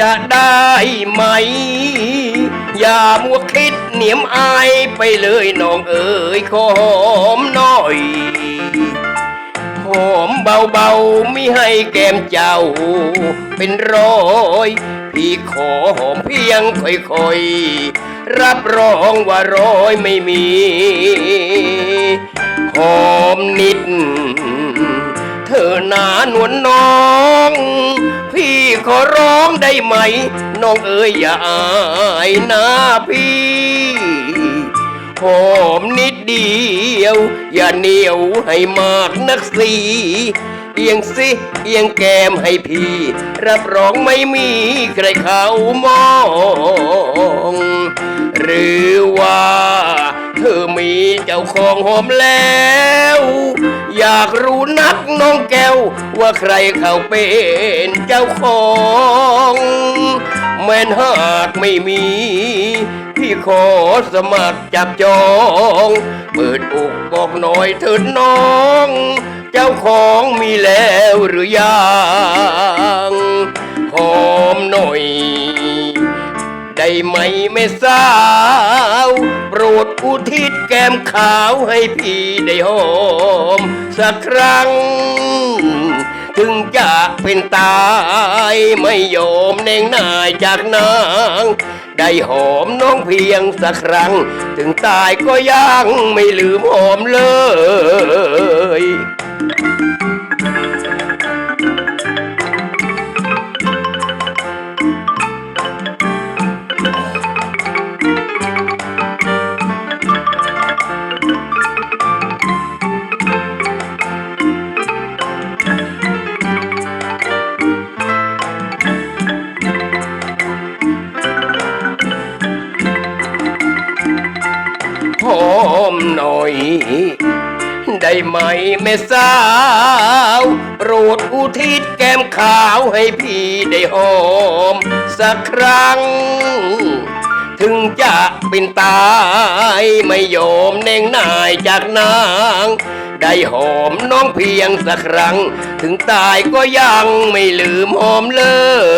จะได้ไหม อย่ามัวคิดเหนียมอายไปเลยน้องเอ๋ยขอหอมหน่อยหอมเบาๆไม่ให้แก้มเจ้า เป็นร้อยพี่ขอหอมเพียงค่อยๆ รับรองว่าร้อยไม่มีหอมนิดเธอ หนานวลน้อง พี่ขอร้องได้ไหม น้องเอ๋ยอย่าอายนะพี่หอมนิดเดียว อย่าเหนียวให้มากนักสีเอียงสิเอียงแก้มให้พี่ รับรองไม่มีใครเขามอง หรือว่า เธอมีเจ้าของหอมแล้ว อยากรู้นักน้องแก้ว ว่าใครเขาเป็นเจ้าของ แม้นหากไม่มี พี่ขอสมัครจับจอง เปิดอกบอกหน่อยเถิดน้อง เจ้าของมีแล้วหรือยัง ได้ไหมแม่สาว โปรดอุทิศแก้มขาวให้พี่ได้หอม สักครั้ง ถึงจะเป็นตายไม่ยอมเน่งนายจากนาง ได้หอมน้องเพียงสักครั้ง ถึงตายก็ยังไม่ลืมหอมเลย หอมหน่อย ได้ไหมแม่สาว โปรดอุทิศแก้มขาวให้พี่ได้หอม สักครั้ง ถึงจะเป็นตายไม่ยอมเน่งนายจากนาง ได้หอมน้องเพียงสักครั้ง ถึงตายก็ยังไม่ลืมหอมเลย